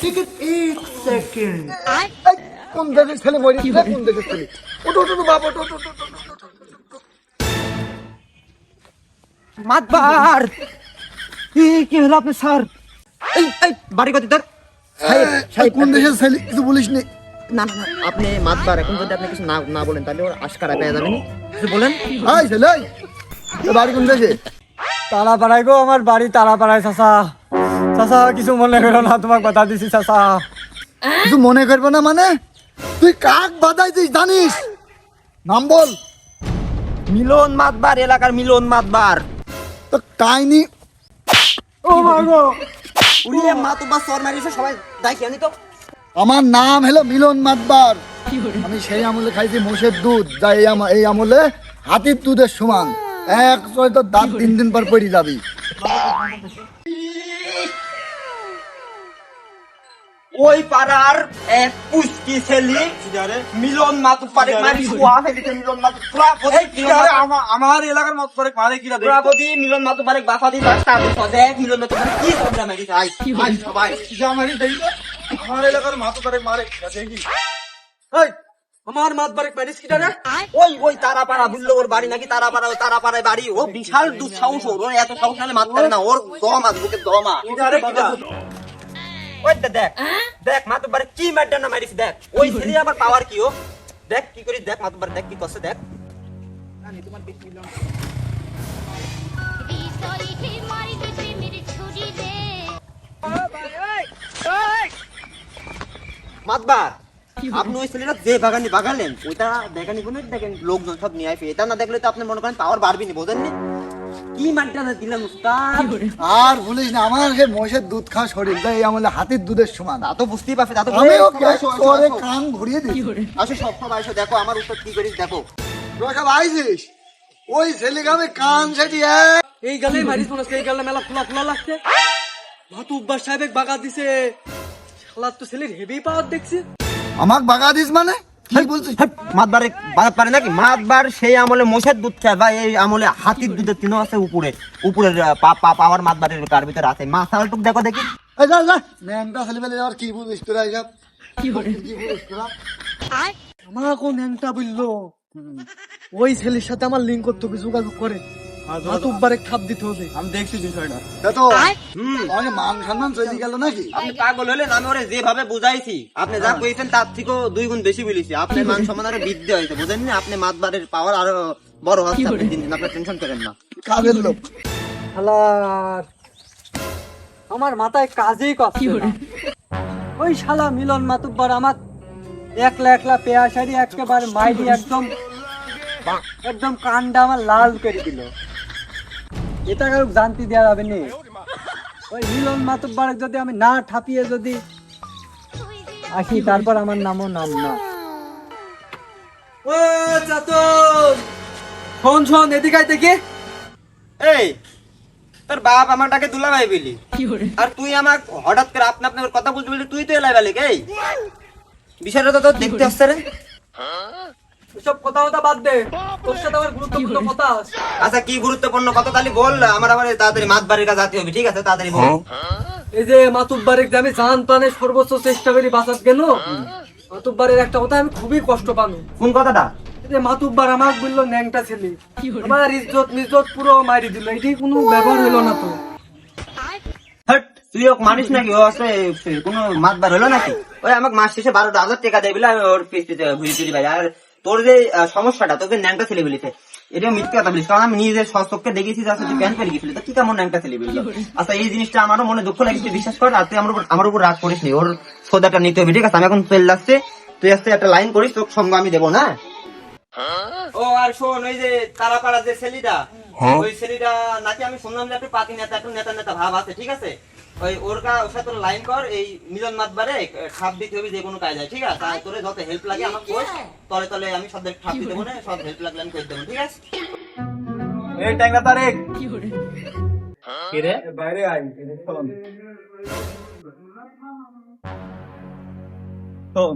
Ticket এক second কোন দেশের ছেলে কোন দেশের ছেলে ওটো ওটো বাবা ওটো ওটো। মাতবার কি কি হলো আপনি স্যার এই এই বাড়ি কত তোর কোন দেশের ছেলে কিছু বলিস নি না না আপনি মাতবার এখন যদি আপনি কিছু না না বলেন তাহলে ওর আশকারা পেয়ে যাবেন কিছু বলেন হাই ছেলে বাড়ি কোন দেশে গো আমার বাড়ি তারাপাড়ায় চাচা চাচা কিছু মনে করো না তোমাকে কথা দিছি চাচা। কিছু মনে করবে না মানে? তুই কাক বাদাইছিস জানিস? নাম বল। মিলন মাতবার এলাকার মিলন মাতবার। তো কাহিনী ও মা গো। উড়িয়ে মাতুবার সর মারিছে সবাই দেখি আনি তো। আমার নাম হলো মিলন মাতবার। আমি সেই আমলে খাইছি মোষের দুধ যা এই আমা- এই আমলে হাতির দুধের সমান। এক সময় তো দাঁত তিন দিন পর পড়ে যাবি। ওই পাড়ার এক পুষ্টি ছেলে মিলন মাতু পারে মারি মিলন মাতু আমার এলাকার মত করে মারে কিরা পুরাপতি মিলন মাতু পারে বাফাদি বাস্তা দেখ মিলন মাতু পারে কি প্রবলেম আছে আই আই সবাই। জামারি দেই আমার এলাকার মাত করে মারে কিরা দেখি এই আমার মাত বারে প্যারিস কিটা রে ওই ওই তারাপাড়া বুঝলো ওর বাড়ি নাকি তারাপাড়া ওই তারাপাড়ায় বাড়ি। ও বিশাল দুঃসাহস ওর এত সাহস মারতে পারে না ওর দম আছে বুকে দম আছে ওই দেখ। দেখ মাতুবার কি ম্যাডার না মারিস দেখ। ওই ছেলে আবার পাওয়ার কি ও? দেখ কি করি দেখ মাতুবার দেখ কি করছে দেখ। মাতবার আপনি ওই ছেলেটা যে বাগানি বাগালেন ওইটা দেখানি কোনো দেখেন লোকজন সব নিয়ে আসবে এটা না দেখলে তো আপনি মনে করেন পাওয়ার বাড়বি নি বোঝেননি? কি মানটা দিলাম উস্তাদ আর বলিস না আমার সে মোষের দুধ খাওয়া এই আমলে হাতির দুধের সমান। তা তো বুঝতেই পারছে তা তো আসো, আসো, কান ঘুরিয়ে দিই আসো সব সব আসো দেখো আমার উত্তর কি করিস দেখো। তোরা সব আইছিস ওই ছেলেকে আমি কান সেটি এই গালে মারিস মনে হচ্ছে এই গালে মেলা খোলা খোলা লাগছে। মাতু উব্বাস সাহেব বাগা দিছে। শালার তো ছেলের হেভি পাওয়ার দেখছি। আমাক বাগা দিস মানে? কি বলছিস? মাতবারে বাগাত পারে নাকি? মাতবার সেই আমলে মোষের দুধ খায় বা এই আমলে হাতির দুধের তিনও আছে উপরে। উপরের পা পা পাওয়ার মাতবারের কার ভিতরে আছে? মাথার টুক দেখো দেখি। এই যা যা। ন্যাংটা ছেলে পেলে আর কি বলিস তোরা এইসব কি বলিস? তোরা? আমার ন্যাংটা বলল। ওই ছেলের সাথে আমার লিঙ্ক করতে যোগাযোগ করে। মাতুব্বারে খাপ দিতে হবে। আমি দেখছি বিষয়টা। তো আমাকে মান সম্মান চলে গেল নাকি? আপনি পাগল হলেন আমি ওরে যেভাবে বুঝাইছি আপনি যা কইছেন তার থেকেও দুই গুণ বেশি বলেছি। আপনার মান সম্মান আরও বৃদ্ধি হয়েছে বুঝেন না? আপনি মাতবারের পাওয়ার আরও বড় হচ্ছে আপনি দিন দিন আপনার টেনশন করেন না। কাজের লোক। শালার আমার মাথায় কাজেই না। ওই শালা মিলন মাতুব্বার আমার একলা একলা পেয়াশারি একেবারে মাইরি একদম একদম কানটা আমার লাল করে দিল। এটা কারও জানতে দেওয়া যাবে নি। ওই মিলন মাতুব্বার যদি আমি না ঠাপিয়ে যদি আসি তারপর আমার নামও নাম না। ও চাচন শোন শোন এদিকে আয় দেখি। এই তোর বাপ আমার ডাকে দুলা ভাই বলি। আর তুই আমার হঠাৎ করে আপনা আপনি ওর কথা বলতে বললি তুই তো এলাই বেলে এই বিষয়টা তো তোর দেখতে আসছে রে। এসব কথা কথা বাদ দে। তোর সাথে আমার গুরুত্বপূর্ণ কথা আছে। আচ্ছা কি গুরুত্বপূর্ণ কথা? তাহলে বল আমার আবার তাড়াতাড়ি মাত বাড়ির কাছে যেতে হবে ঠিক আছে? তাড়াতাড়ি বল। এই যে মাতুব্বারের আমি জান প্রাণে সর্বোচ্চ চেষ্টা করি বাঁচাত কেন মাতুব্বারের একটা কথা আমি খুবই কষ্ট পাবো। কোন কথাটা? এই যে মাতুব্বার আমার বলল ন্যাংটা ছেলে। আমার ইজ্জত মিজ্জত পুরো মারি দিল। এটি কোনো ব্যবহার হলো না তো। তুই ওকে মানিস নাকি? ও আছে কোনো মাত বার হলো নাকি? ওই আমাকে মাস শেষে বারোটা হাজার টাকা দেয় বলে আমি ওর কিস্তিতে ঘুরি ফিরি ভাই আর তোর যে সমস্যাটা তোকে ন্যাংটা ছেলে বলিছে। এটা মিথ্যে কথা বলিস কারণ আমি নিজের সচক্ষে দেখেছি যে আসলে তুই প্যান্ট পেরে গেছিলি? তো কি কেমন ন্যাংটা ছেলে বলল? আচ্ছা এই জিনিসটা আমারও মনে দুঃখ লাগে তুই বিশ্বাস কর আর তুই আমার উপর আমার উপর রাগ করিস নি ওর সোদাটা নিতে হবে ঠিক আছে? আমি এখন তেল লাগছে তুই আসতে একটা লাইন করিস তোর সঙ্গ আমি দেবো না? ও আর শোন ওই যে তারাপাড়া যে ছেলেটা ওই ছেলেটা নাকি আমি শুনলাম যে একটু পাতি নেতা একটু নেতা নেতা ভাব আছে ঠিক আছে? ওই ওর কা সাথে লাইন কর এই মিলন মাতবারে খাপ দিতে হবে যে কোনো কাজে। ঠিক আছে? আর তোরে যত হেল্প লাগে আমার কই তলে তলে আমি সব খাপ দিতে দেবো না সব হেল্প লাগলে আমি করে দেবো ঠিক আছে? এই ট্যাংরা তারেক! বাইরে আই শোন শোন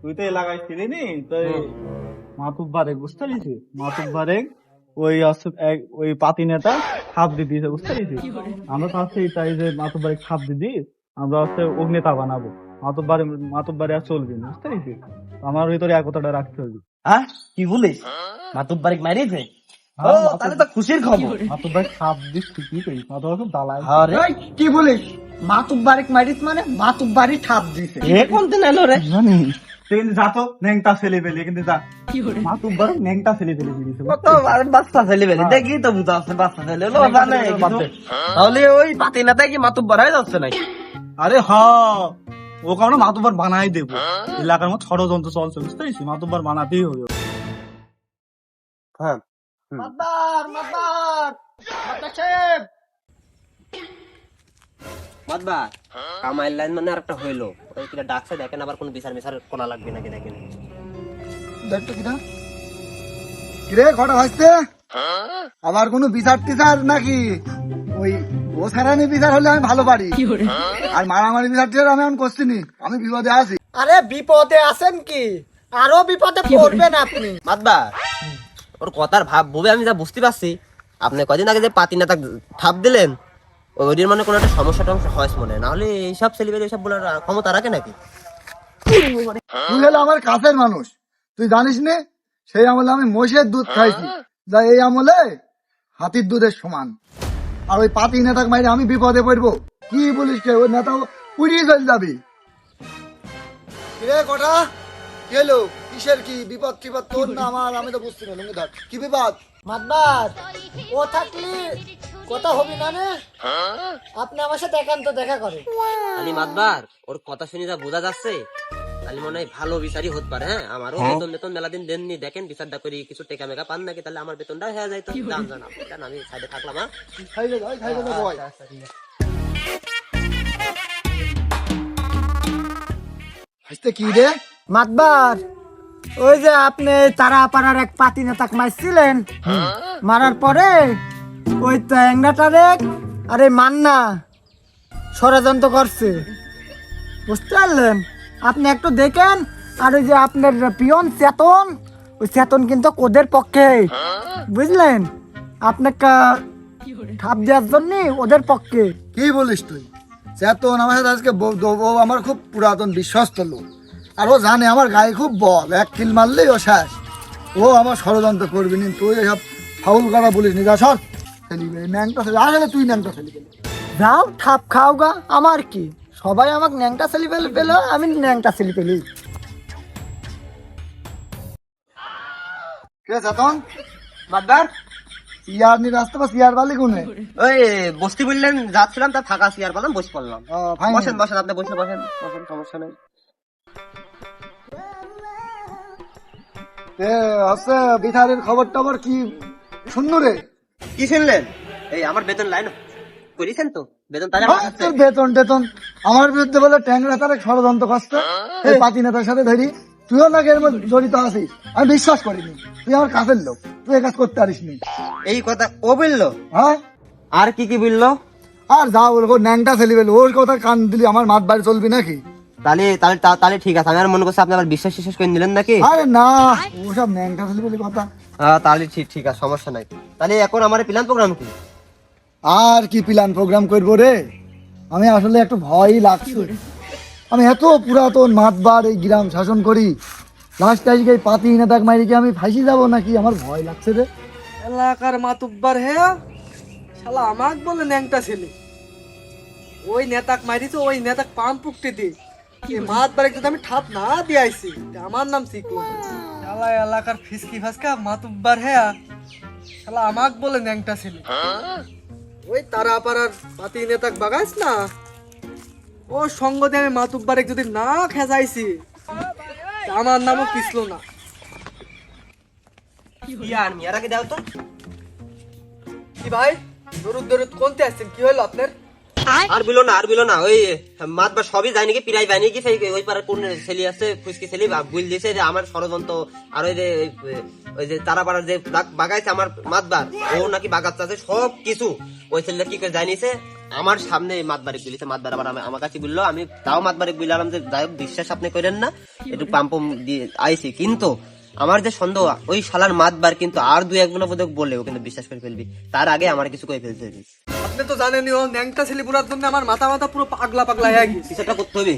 তুই তো এলাকায় ছিলি নি তো মাতুব বারেক বুঝতে পারছিস মাতুব বারেক ওই ওই পাতি নেতা খাপ দিয়ে দিয়েছে বুঝতে পেরেছিস? আমরা চাচ্ছি তাই যে মাতুব বাড়ি খাপ দিয়ে দিই আমরা হচ্ছে অগ্নেতা বানাবো। মাতুব বাড়ি মাতুব বাড়ি আর চলবে না বুঝতে পেরেছিস? আমার ভিতরে একতাটা রাখতে হবে। হ্যাঁ? কি বলিস? মাতুব বাড়ি মারিয়েছে ও তাহলে তো খুশির খবর। মাতুব বাড়ি খাপ দিস ঠিকই করিস মাতুব বাড়ি খুব দালাই আরে কি বলিস? মাতুব বাড়িক মারিস মানে মাতুব বাড়ি ঠাপ দিছে। এ কোন দিন এলো রে? জানিস? তুই যা তো ন্যাংটা ছেলে পেলে কিন্তু যা। মাতুব বাড়ি ন্যাংটা ছেলে পেলে দিয়েছে কত আর বাচ্চা ছেলে বেলে দেখি তো বুঝা আছে বাচ্চা ছেলে লো জানে তাহলে ওই পাতি না কি মাতুব বাড়াই যাচ্ছে নাকি? আরে হ ও ওকে আমরা মাতুবার বানাই দেবো। এলাকার মধ্যে ষড়যন্ত্র চলছে বুঝতে পেরেছিস মাতুবার বানাতেই হবে। হ্যাঁ। মাতবার মাতবার মাতবার সাহেব। মাতবা কামাইল লাইন মানে আর একটা হইল। ওই কিটা ডাকছে দেখেন আবার কোন বিচার করা লাগবে নাকি দেখেন। দেখতো কিনা? কিরে ভাসতে আবার কোনো বিচার টিচার নাকি? ওই ও সারানি বিচার হলে আমি ভালো পারি। আর মারামারি বিচার টিচার আমি এখন করছিনি আমি বিপদে আছি। আরে বিপদে আছেন কি? আরও বিপদে পড়বেন আপনি। মাতবা ওর কথার ভাব ববে আমি যা বুঝতে পারছি। আপনি কদিন আগে যে পাতি নেতা ঠাপ দিলেন ওইটির মানে কোনো একটা সমস্যা টমস্যা হয় মনে হয়। নাহলে এইসব ছেলেবেলে এইসব বলার ক্ষমতা রাখে নাকি? তুই হলো আমার কাছের মানুষ। তুই জানিস নে সেই আমলে আমি মোষের দুধ খাইছি। যা এই আমলে হাতির দুধের সমান। আর ওই পাতি নেতা মাইরে আমি বিপদে পড়ব। কি বলিস কে ওই নেতা উড়িয়ে চলে যাবি। কিরে কটা? কি হলো কিসের কি বিপদ টিপদ তোর না আমার? আমি তো বুঝছি না কি বিপদ? মাতবার ও থাকলে কথা হবি না রে আপনি আমার সাথে একান্ত দেখা করে খালি মাতবার ওর কথা শুনে যা বোঝা যাচ্ছে তাহলে মনে হয় ভালো বিচারই হতে পারে হ্যাঁ? আমারও বেতন বেতন মেলা দিন দেননি দেখেন বিচারটা করি কিছু টেকা মেকা পান নাকি তাহলে আমার বেতনটা হয়ে যায় তো। দাম জানাব কেন? আমি সাইডে থাকলাম হ্যাঁ? কি রে? মাতবার। ওই যে আপনি তারা পাড়ার এক পাতি নেতাক মারছিলেন, মারার পরে ওই ট্যাংরাটারে আরে মান্না ষড়যন্ত্র করছে। বুঝতে পারলেন? আপনি একটু দেখেন, আর ওই যে আপনার পিয়ন চেতন, ওই চেতন কিন্তু ওদের পক্ষে। বুঝলেন? আপনাকে ঠাপ দেওয়ার জন্য ওদের পক্ষে। কি বলিস তুই? চেতন আমার সাথে আজকে আমার খুব পুরাতন বিশ্বস্ত লোক। আর ও জানে আমার গায়ে খুব বল। এক কিল মারলেই ও শেষ। ও আমার ষড়যন্ত্র করবি নি তুই এসব ফাউল করা বলিস নি। যা সর। ন্যাংটা ছেলে আসলে তুই ন্যাংটা ছেলে যাও ঠাপ খাও গা। আমার কি? সবাই আমাকে ন্যাংটা ছেলে পেলে পেল আমি ন্যাংটা ছেলে পেলি কে চেতন মাতবার সিয়ার নি রাস্তা বা সিয়ার বালি কোনে? ওই বসতি বললেন যাচ্ছিলাম তা ফাঁকা চেয়ার পেলাম বসে পড়লাম। বসেন বসেন আপনি বসে বসেন বসেন সমস্যা নেই। হচ্ছে বিথারের খবর টবর কি শূন্য রে? কি শুনলেন? এই আমার বেতন লাইন করেছেন তো? বেতন তাহলে হ্যাঁ, তোর বেতন টেতন আমার বিরুদ্ধে বলে ট্যাংরা তার ষড়যন্ত্র করছে। এই পাতি নেতার সাথে ধরি। তুইও নাকি এর মধ্যে জড়িত আছিস? আমি বিশ্বাস করিনি। তুই আমার কাছের লোক। তুই এ কাজ করতে পারিস নি এই কথা ও বলল? হ্যাঁ? আর কি কি বলল? আর যা বলব ন্যাংটা ছেলে বেল। ওর কথা কান দিলি আমার মাত বাড়ি চলবি নাকি? তাহলে তাহলে তাহলে ঠিক আছে। আমি আর মনে করছি আপনি আবার বিশ্বাস শেষ করে নিলেন নাকি? আরে না ওসব ন্যাংটা ছেলে বেলি কথা। হ্যাঁ, তাহলে ঠিক ঠিক আছে সমস্যা নাই। তাহলে এখন আমার প্ল্যান প্রোগ্রাম কি? আর কি প্ল্যান প্রোগ্রাম করব রে? আমি আসলে একটু ভয়ই লাগছে। আমি এত পুরাতন মাতবার এই গ্রাম শাসন করি। লাস্ট আজকে এই পাতি নেতাক মাইরিকে আমি ফাঁসি যাব নাকি? আমার ভয় লাগছে রে। এলাকার মাতুব্বার হে শালা আমাক বলে ন্যাংটা ছেলে। ওই নেতাক মারিছে ওই নেতাক পাম পুকতে দি এই মাত বারে যদি আমি ঠাপ না দিয়ে আইছি। আমার নাম শিখলো শালা এলাকার ফিসকি ফাসকা মাতুব্বার হে শালা আমাক বলে ন্যাংটা ছেলে। ওই তারা পাড়ার পাতি নেতাক বাগাইস না? ও সঙ্গ দিয়ে আমি মাতুব্বারে যদি না খেজাইছি আমার নামও পিছলো না। ইয়ার মিয়ারাকে দাও তো। কি ভাই? দরুদ দরুদ কোনতে আসছেন? কি হলো আপনার? আর বিলো না, আর বিলো না, ওই মাতবার সবই যায় নাকি? পিরাই নাকি? ওই পাড়ার কোন ছেলে আছে? ফুসকি ছেলে বুল দিয়েছে যে আমার ষড়যন্ত্র, আর ওই যে, ওই- যে যে বাগাইছে আমার ও নাকি বাগাচ্ছে আছে, সব কিছু। ওই ছেলেটা কি করে জানিয়েছে? আমার সামনে মাতবারে গুলিছে মাতবার আবার আমি- আমার কাছে বলল, আমি তাও মাতবারে বুঝলাম যে, যাই হোক, বিশ্বাস আপনি করেন না, একটু পাম্প দিয়ে আইছি। কিন্তু আমার যে সন্দেহ ওই শালার মাতবার কিন্তু আর দুই এক বোনা বোধক বললে ও কিন্তু বিশ্বাস করে ফেলবি। তার আগে আমার কিছু করে ফেলতে হবে আপনি তো জানেনই ও ন্যাংটা ছেলে পুরার জন্য আমার মাথা মাথা পুরো পাগলা পাগলা হয়ে গেছে। কিছুটা করতে হবে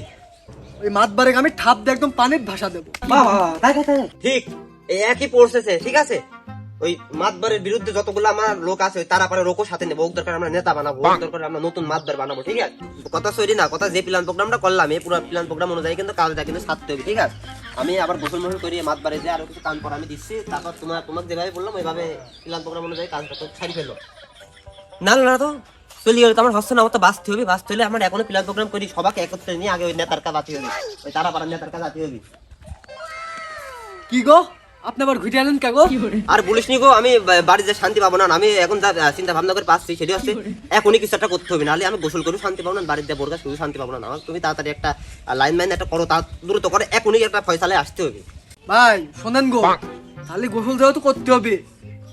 ওই মাত বারে আমি ঠাপ দিয়ে একদম পানির ভাষা দেবো। ঠিক এই একই প্রসেসে ঠিক আছে? ওই মাতবারের বিরুদ্ধে যতগুলো আমার লোক আছে তারা পারে লোকও সাথে নেব। ওক দরকার আমরা নেতা বানাবো ওক দরকার আমরা নতুন মাতবার বানাবো ঠিক আছে? কথা সরি না কথা যে প্ল্যান প্রোগ্রামটা করলাম এই পুরো প্ল্যান প্রোগ্রাম অনুযায়ী কিন্তু কাজটা কিন্তু সারতে হবে ঠিক আছে? আমি আবার গোসল মোসল করি বাড়ি যে আরও কিছু কাম করা আমি দিচ্ছি। তারপর তোমার, তোমাকে যেভাবে বললাম, ওইভাবে প্ল্যান প্রোগ্রাম অনুযায়ী কাজটা তো ছাড়ি ফেলো না না তো, চলি গেলে আমার হচ্ছে না, আমার তো বাঁচতে হবে, বাঁচতে হলে আমার এখনও প্ল্যান প্রোগ্রাম করি সবাইকে একত্রে নিয়ে আগে ওই নেতার কাজ আতে হবে। ওই তারা পাড়ার নেতার কাজ আতে হবে। কি গো? আপনি আবার ঘুরে আনেন কে আর বলিস নি গো আমি বাড়িতে শান্তি পাবো না আমি এখন যা চিন্তা ভাবনা করে পাচ্ছি সেটা হচ্ছে এখনই কিছু একটা করতে হবে নাহলে আমি গোসল করে শান্তি পাবো না বাড়িতে বোরগা শুধু শান্তি পাবো না আমার তুমি তাড়াতাড়ি একটা লাইন মাইন একটা করো তা দ্রুত করে এখনই একটা ফয়সালায় আসতে হবে। ভাই শোনেন গো তাহলে গোসল যেহেতু করতে হবে।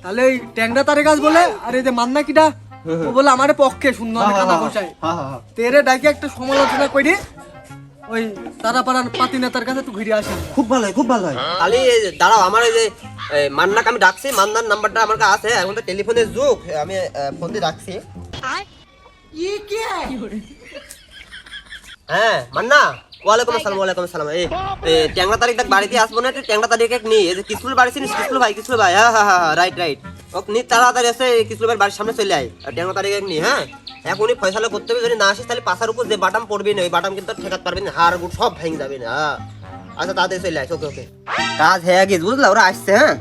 তাহলে এই ট্যাংরা তারে গাছ বলে আর এই যে মান্না কিটা ও বলে আমার পক্ষে সুন্দর কষাই তেরে ডাকে একটা সমালোচনা করি ওই তারাপাড়ার পাতি নেতার কাছে একটু ঘুরে আসেন। খুব ভালো হয় খুব ভালো হয়। তাহলে দাঁড়াও আমার এই যে মান্নাকে আমি ডাকছি মান্নার নাম্বারটা আমার কাছে আছে এখন তো টেলিফোনের যুগ আমি ফোন দিয়ে ডাকছি। হ্যাঁ মান্না ওয়ালাইকুম আসসালাম ওয়ালাইকুম আসসালাম এই ট্যাংরা তারিখ দেখ বাড়িতে আসব না ট্যাংরা তারিখ এক নি এই যে কিসলুর বাড়ি চিনিস? কিসলু ভাই কিসলু ভাই হ্যাঁ হ্যাঁ হ্যাঁ রাইট রাইট নি, তাড়াতাড়ি এসে কিসলু বাড়ির সামনে চলে আয়। আর ট্যাংরা তারিখ নি হ্যাঁ? এখনই ফয়সালা করতে হবে, যদি না আসিস তাহলে পাশার উপর যে বাটাম পড়বি না, ওই বাটাম কিন্তু ঠেকাতে পারবি না। হাড় গুড় সব ভেঙে যাবে না। হ্যাঁ। আচ্ছা তাড়াতাড়ি চলে আয়, ওকে ওকে। কাজ হয়ে গেছে, বুঝলা? ওরা আসছে হ্যাঁ?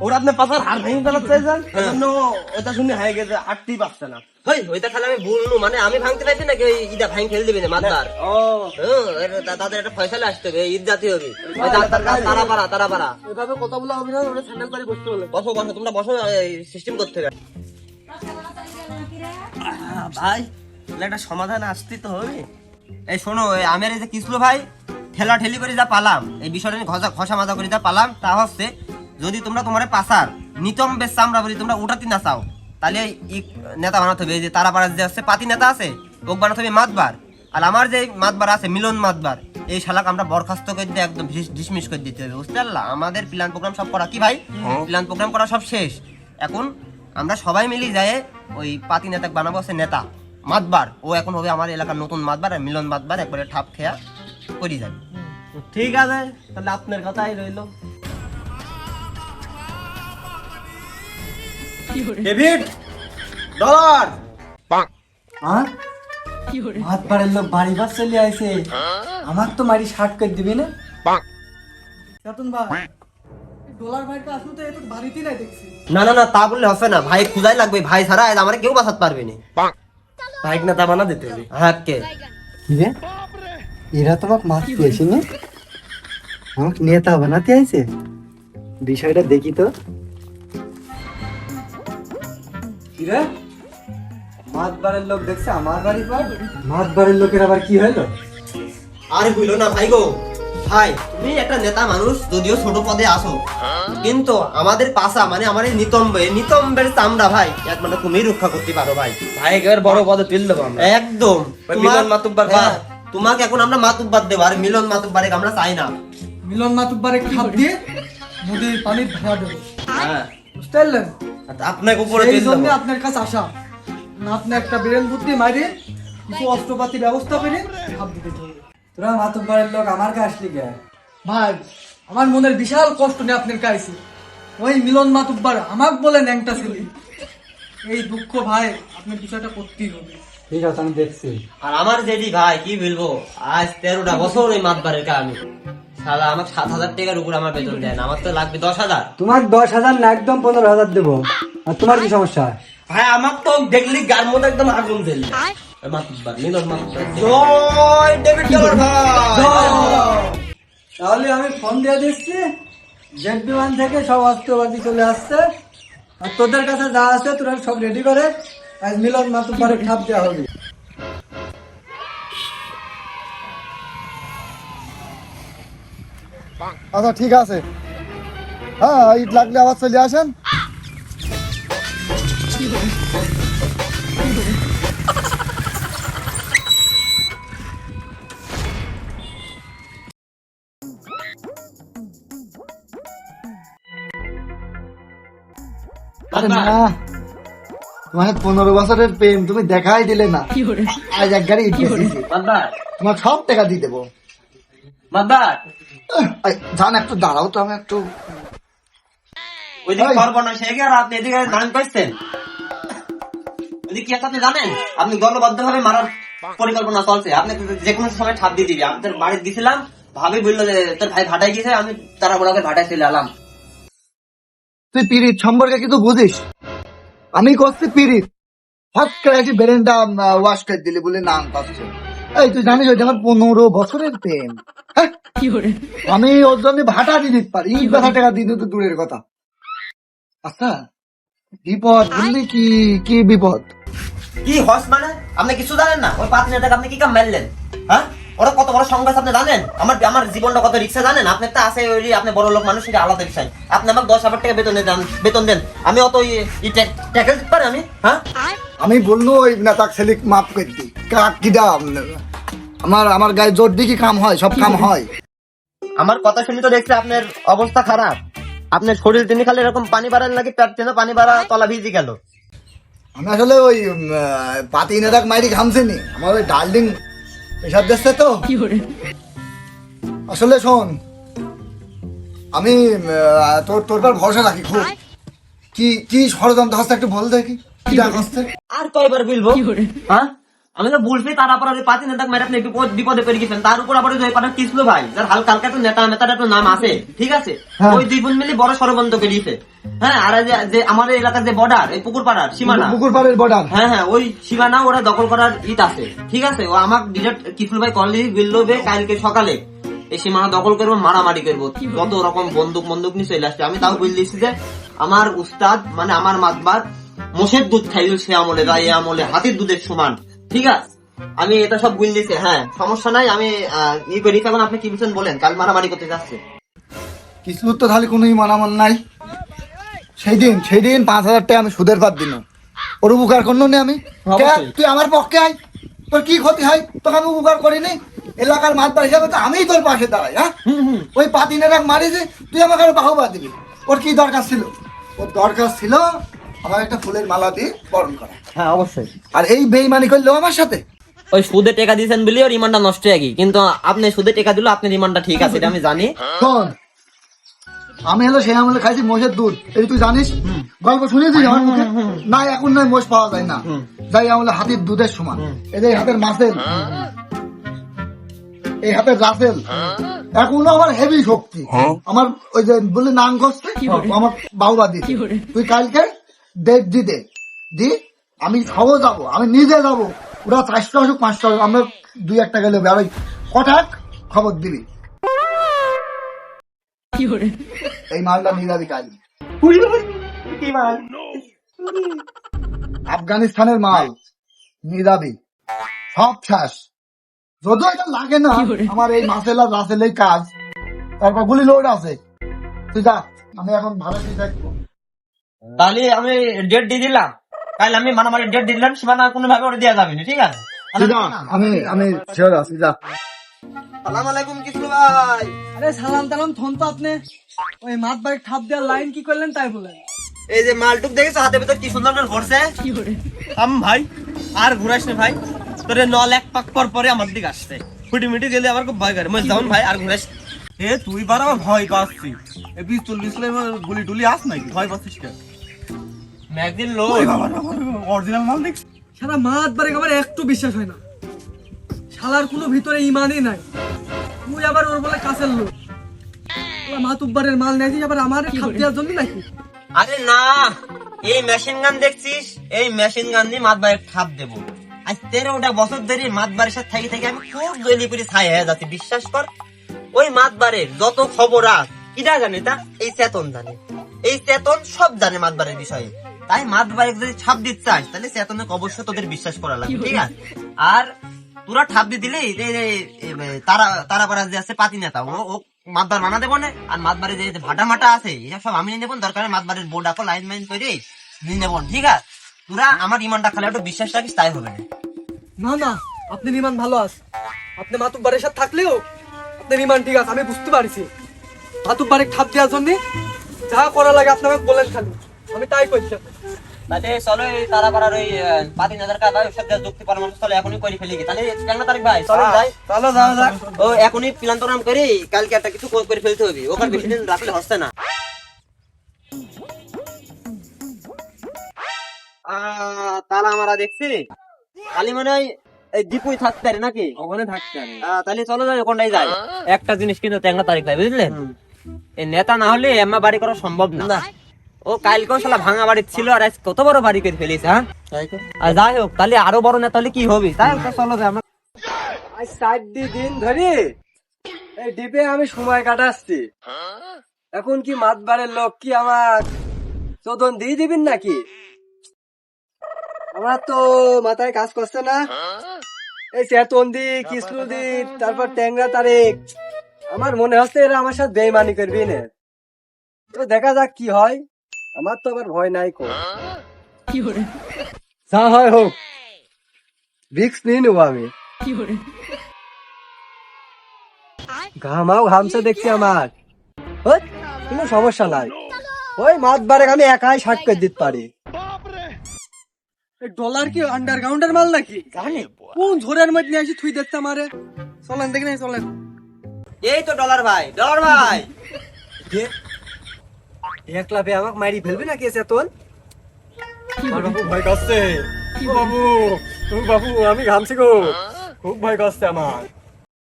ওরা আপনি পাশার হার ভেঙে ফেলাতে চাইছেন এজন্য শুনে হয়ে গেছে হাঁটতেই পারছে না। হই ওইটা খালি আমি ভুলনু মানে আমি ভাঙতে পারছি নাকি ওই ইদা ভাঙ দিবি না মাদার ও। হ্যাঁ, তাদের একটা ফয়সালা আসতে হবে ঈদ জাতি হবে। তার পারা তারা পারা এভাবে কথা বলা হবে না ওরা স্যান্ডেল করে বসতে বলে বসো বসো তোমরা বসো সিস্টেম করতে হবে। ভাই একটা সমাধান আসতে তো হবে। এই শোনো আমের এই যে কিসলো ভাই? ঠেলা ঠেলি করে যা পালাম এই বিষয়টা নিয়ে ঘষা ঘষা মাজা করে যা পালাম তা হচ্ছে যদি তোমরা তোমার পাসার নিতম্বের চামড়া বলি তোমরা উঠাতে না চাও তাহলে নেতা বানাতে হবে। যে তারা পাড়ার যে আছে পাতি নেতা আছে ওক বানাতে হবে মাতবার। আর আমার যে মাতবার আছে মিলন মাতবার এই শালাক আমরা বরখাস্ত করে দিয়ে একদম ডিসমিস করে দিতে হবে। বুঝতে পারলা? আমাদের প্ল্যান প্রোগ্রাম সব করা কি ভাই? প্ল্যান প্রোগ্রাম করা সব শেষ। এখন আমরা সবাই মিলে যায় ওই পাতি নেতা বানাবো আছে নেতা। মাতবার। ও এখন হবে আমার এলাকার নতুন মাতবার আর মিলন মাতবার একবারে ঠাপ খেয়া করি যাবে। ঠিক আছে তাহলে আপনার কথাই রইল। David dollar. হ্যাঁ হাত পাড়ের লোক বাড়ি বাস চলে আইছে। আমার তো মারি শার্ট করে দিবি না? রতন ভাই ডলার ভাইটা আসলে তো এত বাড়িতে নাই দেখছি। না না না তা বললে হবে না। ভাই খুঁজাই লাগবে ভাই ছাড়া আমার কেউ বাঁচাতে পারবে না। বাইক নেতা বানা দিতে হবে। হ্যাঁ কে? রে? এরা তোমাকে মারতে আসেনি। আমাকে নেতা বানাতে আইছে। বিষয়টা দেখি তো। কিরে মাতবারের লোক দেখছে আমার বাড়ি পার? মাতবারের লোকের আবার কি হলো? আর হইল না ভাই গো। ভাই তুমি একটা নেতা মানুষ যদিও ছোট পদে আসো কিন্তু আমাদের পাশা মানে আমার এই নিতম্বে নিতম্বের চামড়া ভাই একমাত্র তুমি রক্ষা করতে পারো ভাই। ভাই একেবারে বড় পদে তুলে দেবো আমরা। একদম। মিলন মাতুব্বার বাদ। হ্যাঁ, তোমাকে এখন আমরা মাতুব্বার দেবো আর মিলন মাতুব্বারে আমরা চাই না। মিলন মাতুব্বারে খাপ দিয়ে নদীর পানির ধারা দেবো। হ্যাঁ। বুঝতে পারলেন? আপনাকে উপরে তুলে জন্য আপনার কাছে আসা। না আপনি একটা ব্রেন বুদ্ধি মারি কিছু অস্ত্রপাতি ব্যবস্থা করে দিতে তোরা মাতুব্বারের লোক আমার কাছে আসলি কে? ভাই আমার মনের বিশাল কষ্ট নিয়ে আপনার কাছে ওই মিলন মাতুব্বার আমাকে বলে ন্যাংটা ছিলি। এই দুঃখ ভাই আপনার বিষয়টা করতেই হবে। ঠিক আছে আমি দেখছি। আর আমার জেডি ভাই কি বলব? আজ তেরোটা বছর ওই মাতবারের আমি আমার সাত হাজার টাকার উপর আমার বেতন দেয় না আমার তো লাগবে দশ হাজার। তোমার দশ হাজার না একদম পনেরো হাজার দেবো। আর তোমার কি সমস্যা? ভাই আমার তো দেখলি গার মধ্যে একদম আগুন ভাই তাহলে আমি ফোন দিয়ে দিচ্ছি। জেট বিমান থেকে সব অস্ত্রপাতি চলে আসছে। আর তোদের কাছে যা আছে তোরা সব রেডি করে। আজ মিলন মাতুব্বারে খাপ দেওয়া হবে। আচ্ছা ঠিক আছে। হ্যাঁ ইট লাগলে আবার চলে আসেন। আরে না পনেরো বছরের প্রেম তুমি দেখাই দিলে না। আজ এক গাড়ি তোমার সব টাকা দিয়ে দেবো। মাদার জান একটু দাঁড়াও তো আমি একটু ওইদিকে ওই। সর্বনা শেখে আর আপনি এদিকে দান পাইছেন ওইদিকে আপনি জানেন? আপনি মারার পরিকল্পনা চলছে। আপনি যে কোনো সময় ঠাপ দিয়ে দিবি। আপনাদের বাড়ি দিছিলাম ভাবি বলল যে তোর ভাই ভাটাই গেছে আমি তারা বড় ভাটাই চলে এলাম। তুই পিরিত সম্পর্কে কিছু বুঝিস? আমি করছি পিরিত হট করে একটি বেরেনটা ওয়াশ করে দিলি বলে নাম পাচ্ছে। এই তুই জানিস ওইটা আমার পনেরো বছরের প্রেম। হ্যাঁ? আমি ওর জন্য ভাটা দিয়ে দিতে পারি। ইট টাকা দিতে তো দূরের কথা। আচ্ছা বিপদ বুঝলি কি কি বিপদ? কি হস মানে? আপনি কিছু জানেন না? ওই পাঁচ নেতাকে আপনি কি কাম মারলেন? হ্যাঁ? ওরা কত বড় সংঘাত আপনি জানেন? আমার আমার জীবনটা কত রিক্সা জানেন? আপনার তো আছে ওই আপনি বড় লোক মানুষ এটা আলাদা বিষয়। আপনি আমাকে দশ হাজার টাকা বেতন দেন বেতন দেন। আমি অত ট্যাকেল দিতে পারি আমি? হ্যাঁ? আমি বলল ওই নেতা ছেলে মাফ করে দি কাক কিডা আমার আমার গায়ে জোর দিয়ে কি কাম হয়? সব কাম হয়। আমার কথা শুনে তো দেখছি আপনার অবস্থা খারাপ। আপনার শরীর তিনি খালি এরকম পানি বাড়ান নাকি পেট টেনে পানি বাড়া তলা ভিজি গেল? আমি আসলে ওই পাতি নেতাক মাইরি ঘামছেনি। আমার ওই ডার্লিং এসব দেখছে তো। আসলে শোন আমি আহ, তোর তোর পর ভরসা রাখি খুব। কি কি ষড়যন্ত্র হচ্ছে একটু বল দেখি। কি ডাক হচ্ছে? আর কয়বার বলব? হ্যাঁ? আমি তো বলছি তার আবার পাতি নেতা মেরে আপনি বিপদ বিপদে পেরে গেছেন তার উপর আবার ওই যে পাঠান কিসলো ভাই যার হালকা হালকা একটু নেতা নেতার একটু নাম আছে ঠিক আছে? হ্যাঁ। ওই দুই বোন মিলে বড় ষড়যন্ত্র করে দিয়েছে হ্যাঁ আর যে- যে আমাদের এলাকার যে বর্ডার এই পুকুর পাড়ার সীমানা। পুকুর পাড়ের বর্ডার হ্যাঁ হ্যাঁ ওই সীমানা ওরা দখল করার ইট আছে ঠিক আছে? ও আমাক ডিরেক্ট কিফুল ভাই কল বলল বে কালকে সকালে এই সীমানা দখল করব মারামারি করব। যত রকম বন্দুক বন্দুক নিয়ে চলে আসছে। আমি তাও বলে দিচ্ছি যে আমার উস্তাদ মানে আমার মাতবার মোষের দুধ খাইল সে আমলে বা এ আমলে হাতির দুধের সমান। ঠিক আছে। আমি এটা সব বুঝ দিছি হ্যাঁ। সমস্যা নাই আমি ই করি। এখন আপনি কি বলছেন বলেন কাল মারামারি করতে যাচ্ছে। কিছু তো তাহলে কোনো মানামান নাই। সেই দিন সেই দিন পাঁচ হাজার টাকা আমি সুদের পাত দিন ওর উপকার করল নি আমি। তুই আমার পক্ষে আয়। তোর কি ক্ষতি হয়? তোকে আমি উপকার করিনি। এলাকার মাতবার হিসাবে তো আমিই তোর পাশে দাঁড়াই হ্যাঁ? ওই পাতি নেরাক মারিছে তুই আমাকে আরও বাহুবা দিবি। ওর কি দরকার ছিল? ওর দরকার ছিল আমার একটা ফুলের মালা দিয়ে বরণ করা। হ্যাঁ অবশ্যই। আর এই বেইমানি করল আমার সাথে। ওই সুদে টাকা দিয়েছেন বলে ওর রিমান্ডটা নষ্ট হয়ে কিন্তু আপনি সুদে টাকা দিলে আপনার রিমান্ডটা ঠিক আছে এটা আমি জানি। শোন আমি হলো সেই আমলে খাইছি মোষের দুধ। এই তুই জানিস গল্প শুনেছিস আমার মুখে? না এখন নয় মোষ পাওয়া যায় না। যাই আমলে হাতির দুধের সমান। এই যে হাতের মাসেল এই হাতের রাসেল। এখনও আমার হেভি শক্তি। আমার ওই যে বলে নাম করছে আমার বাউবা দিচ্ছে তুই কালকে ডেট দি দে। দি আমি সব যাব। আমি নিজে যাব। ওরা চারশো আসুক পাঁচশো আসুক আমরা দুই একটা গেলে। আর ওই হঠাৎ খবর দিবি। এই মালটা নিয়ে যাবি কাল। আফগানিস্তানের মাল নিয়ে যাবি। সব শেষ। যদিও এটা লাগে না আমার এই মাসেল আর রাসেল এই কাজ। তারপর গুলি লোড আছে। তুই যা আমি এখন ভালো দেখব তাহলে আমি ডেট দিয়ে দিলাম। কাল আমি মারামারি ডেট দিলাম সীমানা কোনো ভাবে ওটা দেওয়া যাবে না ঠিক আছে? তুই যা, আমি আমি শিওর আছি যা। সালাম আলাইকুম কিসু ভাই। আরে সালাম তালাম থন তো আপনি। ওই মাত ঠাপ দেওয়ার লাইন কি করলেন তাই বলেন। এই যে মালটুক দেখেছ হাতে ভিতর কি সুন্দর করে ভরছে? আম ভাই আর ঘুরাইস না ভাই। তোর ন লাখ পাক পর পরে আমার দিকে আসছে। ফুটি মিটি গেলে আমার খুব ভয় করে। মই যাউন ভাই আর ঘুরাইস এ তুই বার আমার ভয় পাচ্ছি এ পিস্তল পিস্তল গুলি টুলি আস নাকি? ভয় পাচ্ছিস কেন? ম্যাগজিন লো অরিজিনাল মাল সারা মাত আমার একটু বিশ্বাস হয় না। শালার কোনো ভিতরে ইমানই নাই। তুই আবার ওর বলে কাছের লোক। মাতুব্বারের মাল নেই আবার আমার খাপ দেওয়ার জন্য নাকি? আরে না এই মেশিন গান দেখছিস? এই মেশিন গান দিয়ে ঠাপ দেবো। আজ তেরোটা বছর ধরে মাত বাড়ির সাথে থাকি থাকি আমি খুব দলি করে ছাই হয়ে যাচ্ছি বিশ্বাস কর। ওই মাত বাড়ির যত খবর আস কিরা জানে তা? এই চেতন জানে। এই চেতন সব জানে মাত বাড়ির বিষয়ে। তাই মাত বাড়ি যদি ছাপ দিতে চাস, তাহলে চেতনকে অবশ্যই তোদের বিশ্বাস করা লাগবে, ঠিক আছে? আর তোরা ঠাপ দিয়ে দিলে তারা তারা যে আছে পাতি নেতা, ও মাতবার মানা দেবো না, আর মাতবারে যে ভাটা মাটা আছে, এসব সব আমি নিয়ে নেব, দরকার মাতবারের বোর্ড আঁকো লাইন মাইন করে নিয়ে নেব, ঠিক আছে? তোরা আমার ইমানটা খালি একটু বিশ্বাস রাখিস, তাই হবে। না না না আপনি ইমান ভালো আছে আপনি মাতুব্বারের সাথে থাকলেও আপনার ইমান ঠিক আছে, আমি বুঝতে পারছি। মাতুব্বারে ঠাপ দেওয়ার জন্য যা করা লাগে আপনি আমাকে বলেন খালি। আমি তাই করছি। তাহলে চলো এই তারাপাড়ার ওই পাতি নাজার কাদা ওই সব যুক্তি পরামর্শ চলো এখনই করে ফেলি তাহলে কেন তারিখ ভাই? চলো যাই। চলো যাও যাক। ও এখনই প্ল্যান তো নাম করি কালকে একটা কিছু করে ফেলতে হবে। ওখানে বেশি দিন রাখলে হচ্ছে না। আমরা দেখছি। কালি মানে হয় এই দীপুই থাকতে পারে নাকি? ওখানে থাকতে পারে। তাহলে চলো যাই ওখানটাই যাই। একটা জিনিস কিন্তু তেঙ্গা তারিখ ভাই বুঝলেন? এই নেতা না হলে এমা বাড়ি করা সম্ভব না। ও কালকেও শালা ভাঙা বাড়ি ছিল আর আজ কত বড় বাড়ি করে ফেলিস হ্যাঁ? আর যাই হোক তাহলে আরও বড় না তাহলে কি হবে? তাই চলো আমরা আজ দি- দিন ধরে এই ডিপে আমি সময় কাটাচ্ছি। এখন কি মাতবারের লোক কি আমার চোদন দিয়ে দিবেন নাকি? আমার তো মাথায় কাজ করছে না। এই চেতন দি কৃষ্ণ দি তারপর ট্যাংরা তারেক। আমার মনে হচ্ছে এরা আমার সাথে বেইমানি করবি না। তো দেখা যাক কি হয়। আমার তো আবার ভয় নাই কো। যা হয় হোক রিক্স নিয়ে নেব আমি। ঘামাও ঘামছে দেখছি আমার। ওই, কোনো সমস্যা নাই। ওই মাত বারে আমি একাই ষাট করে দিতে পারি। ডলার কি আন্ডারগ্রাউন্ডের মাল নাকি? জানি। কোন ঝোরের মধ্যে নিয়ে আসি থুই দেখতে আমারে। চলেন দেখি নাই চলেন। এই তো ডলার ভাই ডলার ভাই। একলা আমাকে মারি ফেলবি নাকি আমার বাবু ভয় করছে। বাবু বাবু আমি ঘামছি গো। খুব ভয় করছে আমার।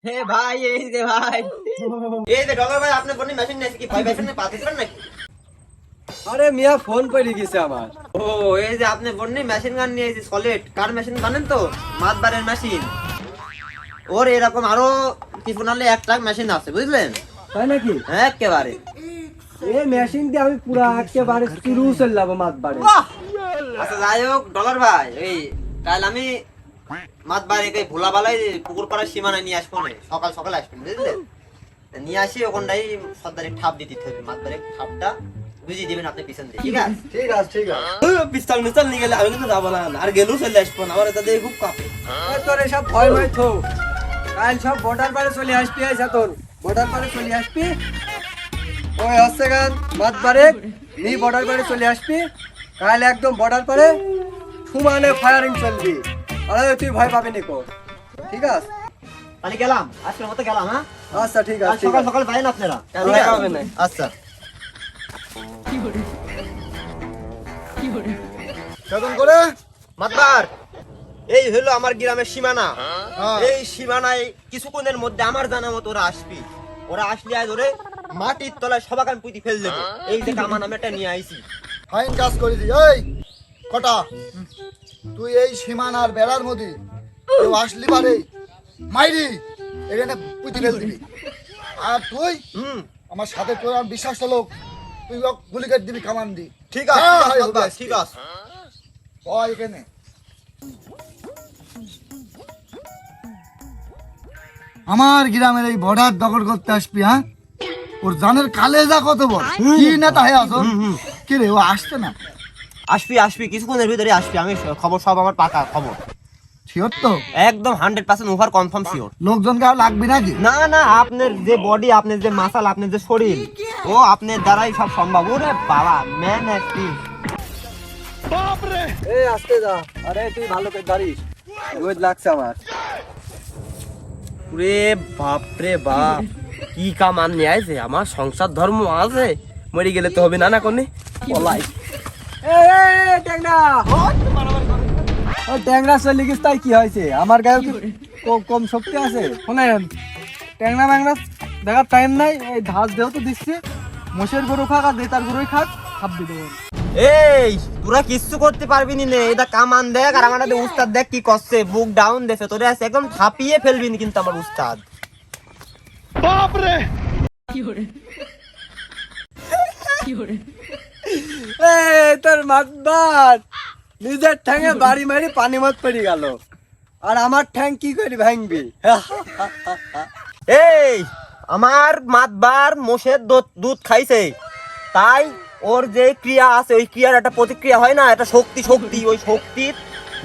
হে ভাই এই যে ভাই। এই যে ডলার ভাই আপনি বনি মেশিন ভাই মেশিন পাতিছেন নাকি? আরে মিয়া ফোন করে গেছে আমার। ও এই যে আপনি বন্নি মেশিন গান নিয়েছি সলিড কার মেশিন জানেন তো? মাতবারের মেশিন ওর এরকম আরও কিছু নালে এক লাখ মেশিন আছে বুঝলেন? তাই নাকি? একেবারে। এই মেশিন দিয়ে আমি পুরা একেবারে শুরু চললাম মাত বাড়ি। আচ্ছা যাই হোক ডলার ভাই এই কাল আমি মাতবারে এই ভোলা বালাই পুকুর পাড়ার সীমানায় নিয়ে আসব সকাল সকাল আসবেন বুঝলেন তা নিয়ে আসি ওখানটাই সর্দারে ঠাপ দিতে হবে। মাতবারে ঠাপটা বুঝিয়ে দিবেন আপনি পিছন দিয়ে ঠিক আছে? ঠিক আছে ঠিক আছে। পিস্তল মিস্তল নিয়ে গেলে আমি কিন্তু যাব না। আর গেলেও চলে আসব না আমার এটা দিয়ে খুব কাপে। তোর এসব ভয় ভয় থো। কাল সব বর্ডার পারে চলে আসবি এই তোর। বর্ডার পারে চলে আসবি ওই হচ্ছে গান মাত পারে নি বর্ডার পারে চলে আসবি কাল একদম বর্ডার পারে সমানে ফায়ারিং চলবি। আরে তুই ভয় পাবি নিকো ঠিক আছে? তাহলে গেলাম আজকের মতো গেলাম হ্যাঁ? আচ্ছা ঠিক আছে সকাল সকাল আপনারা? ঠিক আছে। হবে না। আচ্ছা। কেমন করে? মাতবার এই হলো আমার গ্রামের সীমানা। হ্যাঁ। এই সীমানায় কিছুক্ষণের মধ্যে আমার জানা মতো ওরা আসবি। ওরা আসলে আজ ধরে মাটির তলায় আমি পুঁতি ফেল দেবো। এই যে কামান আমি একটা নিয়ে আইছি। ফাইন কাজ করেছি এই কটা? তুই এই সীমানার বেড়ার মধ্যে কেউ আসলি পারে? মাইরি এখানে পুঁতি ফেল দিবি। আর তুই হুম। আমার সাথে তোর আমার বিশ্বাস লোক তুই গুলি কেটে দিবি কামান দি। ঠিক আছে হ্যাঁ, ঠিক আছে, হয়, আছে। কয় এখানে। আমার গ্রামের এই বর্ডার দখল করতে আসবি হ্যাঁ? ওর জানের কালেজা কত বড় কি নেতা হয়ে আসো কি রে ও আসছে না? আসবি আসবি কিছুক্ষণের ভিতরে আসবি। আমি খবর সব আমার পাকা খবর। শিওর তো? একদম hundred percent over confirm sure লোকজন কাউ লাগবে নাকি না না আপনার যে বডি আপনার যে মাসাল আপনার যে শরীর ও আপনার দ্বারাই সব সম্ভব। ওরে বাবা ম্যান অ্যাক্টিভ এই আসতে যা। আরে তুই ভালো করে দাঁড়িস। রোজ লাগছে আমার। রে বাপ রে বাপ। কি কাম নিয়ে আইছে? আমার সংসার ধর্ম আছে। মরে গেলে তো হবে না না কোনে এই, ট্যাংরা! চলে গেছে তাই কি হয়েছে? আমার গায়ে কি কম শক্তি আছে? শোনেন ট্যাংরা ম্যাংরা দেখার টাইম নাই। এই ধাস দেহ তো দিচ্ছে। মোষের গরু খাক আর দেতার গরুই খাক খাপ দিয়ে দেবো এই তোরা কিচ্ছু করতে পারবি নি নে। এটা কামান দেখ আর আমার উস্তাদ দেখ কি করছে। বুক ডাউন দেছে তোরে একদম ছাপিয়ে ফেলবি নি কিন্তু আমার উস্তাদ। এই তোর মাতবার নিজের ঠ্যাঙে বাড়ি মারি পানি মত পড়ে গেল। আর আমার ঠ্যাং কি করে ভাঙবি? এই আমার মাতবার মোষের দুধ দুধ খাইছে। তাই ওর যে ক্রিয়া আছে ওই ক্রিয়ার একটা প্রতিক্রিয়া হয় না? একটা শক্তি শক্তি ওই শক্তির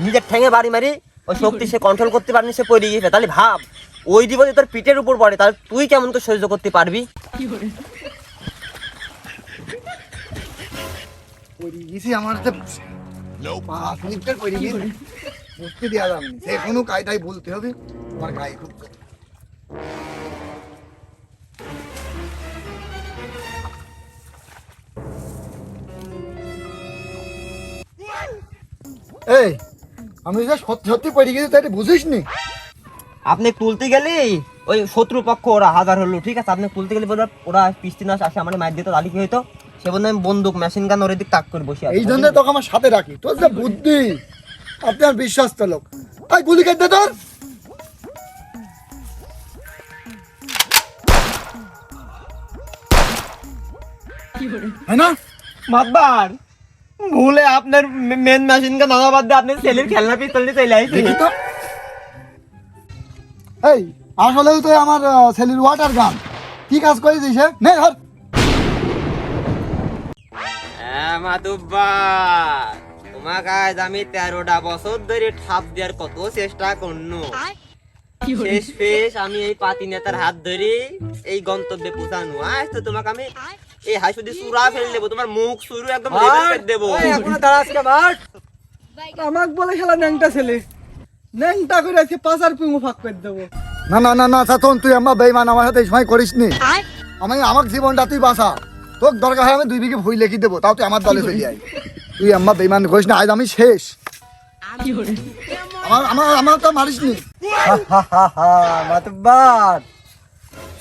নিজের ঠ্যাঙে বাড়ি মারি ওই শক্তি সে কন্ট্রোল করতে পারেনি সে পড়ে গিয়েছে। তাহলে ভাব ওই দিব তোর পিঠের উপর পড়ে, তাহলে তুই কেমন তো সহ্য করতে পারবি? আমার আমি সত্যি সত্যি পড়ে গেছি, তাই বুঝিস নি আপনি তুলতে গেলে ওই শত্রু পক্ষ ওরা হাজার হলো ঠিক আছে? আপনি তুলতে গেলে বলবে ওরা পিস্তি নাশ আসে আমার মায়ের দিত তাহলে কি হইতো সে বলতো আমি বন্দুক মেশিন গান ওর দিক তাক করে বসে এই জন্য তোকে আমার সাথে রাখি। তোর যে বুদ্ধি আপনি আর বিশ্বাস্ত লোক। তাই গুলি কেটে তোর হ্যাঁ না? মাতবার ভুলে আপনার মেন মেশিন গান বাদ দিয়ে আপনি ছেলের খেলনা পিস্তল দিয়ে চলে তো। এই আসলেও তো আমার ছেলের ওয়াটার গান কি কাজ করে দিছে? নে ধর। হ্যাঁ তোমাকে আজ আমি তেরোটা বছর ধরে ঠাপ দেওয়ার কত চেষ্টা করনু। শেষ ফেস আমি এই পাতি নেতার হাত ধরে এই গন্তব্যে পৌঁছানো। আজ তো তোমাকে আমি এই হাসুদি চূড়া ফেলে দেবো তোমার মুখ শুরু একদম দেবো। এখনও বলে খেলা ন্যাংটা ছেলে। ন্যাংটা করে আজকে পাঁচার পিঙু ফাঁক করে দেবো। না না না না সাথন তুই আমার বেইমান আমার সাথে এই সময় করিস নি। আমি আমার জীবনটা তুই বাঁচা। তোর দরকার হয় আমি দুই বিঘে ভুই লিখি দেবো তাও তুই আমার দলে চলে আয়। তুই আমার বেইমান করিস না আজ আমি শেষ। আমার আমার আমার তো মারিস নি। মাতব্বার।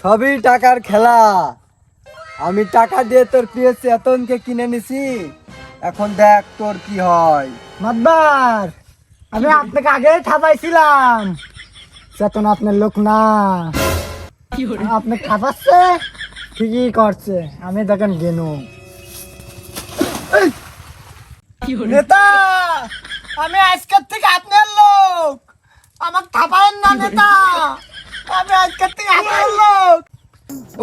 সবই টাকার খেলা। আমি টাকা দিয়ে তোর প্রিয় চেতনকে কিনে নিছি। এখন দেখ তোর কি হয়। মাতবার আমি আপনাকে আগে ঠাপাইছিলাম চেতন আপনার লোক না। আপনি খাপাচ্ছে ঠিকই করছে। আমি দেখেন গেনু। নেতা আমি আজকের থেকে আপনার লোক। আমার ঠাপায়েন না নেতা। আমি আজকের থেকে আপনার লোক।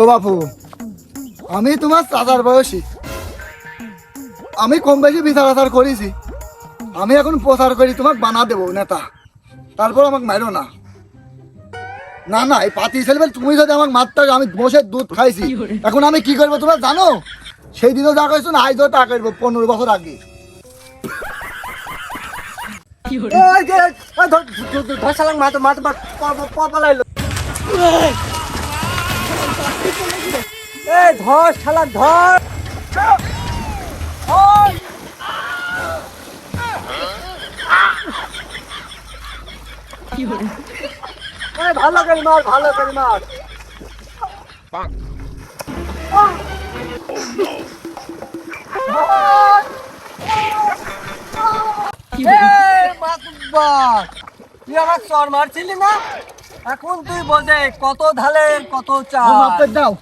ও বাপু আমি তোমার চাচার বয়সী। আমি কম বেশি বিচার আচার করেছি। আমি এখন প্রচার করি তোমাকে বানা দেবো নেতা। তারপর আমাকে মারো না। না না এই পাতি ছেলে তুমি যদি আমাকে মারতে আমি বসে দুধ খাইছি। এখন আমি কি করব তোমরা জানো? সেই দিনও যা করেছ না আজও তা করব পনেরো বছর আগে। ধর, ধর, ধর, ভালো করে মার ভালো করে মার। তুই আমার চর মারছিলি না? এখন তুই বোঝে কত ঢালের কত চা দাও।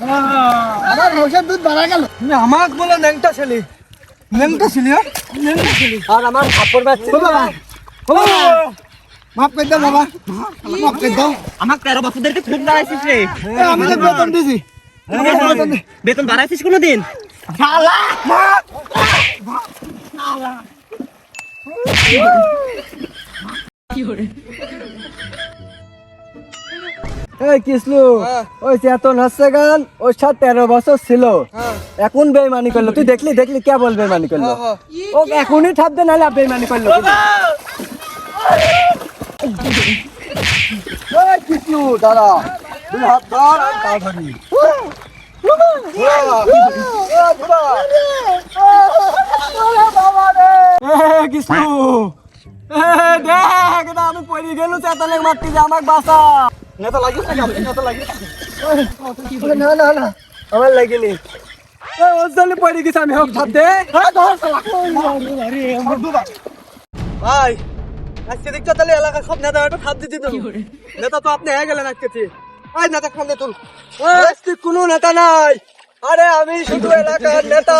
আমার রোষের দুধ বাড়া গেল। আমাকে বলে ন্যাংটা ছেলে। ন্যাংটা ছেলে হ্যাঁ? ন্যাংটা ছেলে। আর আমার কাপড় বাচ্চা বাবা মাফ করে দাও বাবা। মাফ করে দাও। আমার তেরো বছর ধরে খুব দাঁড়াইছিস রে। আমি তো বেতন দিছি। বেতন দি- বেতন বাড়াইছিস কোনোদিন? এই কিসলু ওই চেতন হচ্ছে গান ওর সাথে তেরো বছর ছিল। এখন বেইমানি করল। তুই দেখলি দেখলি কে বল বেইমানি করল? ও এখনই ঠাপ দে নাহলে বেইমানি করল এই কিসলু দাঁড়া। দুই হাত ধর আমি পা ধরি। এ, কিসলু দেখ আমি পড়ে গেল চেতনের মারতে যে আমাকে বাঁচা। নেতা লাগিস না কেন? নেতা লাগিস না না না আমার লাগেনি ওই ওর জন্য পড়ে গেছে আমি হোক ছাপ দে ভাই আজকে দেখছ তাহলে এলাকার সব নেতা একটা খাপ দিতে নেতা তো আপনি হয়ে গেলেন আজকে আই নেতা সামনে তুল আজকে কোনো নেতা নাই আরে আমি শুধু এলাকার নেতা.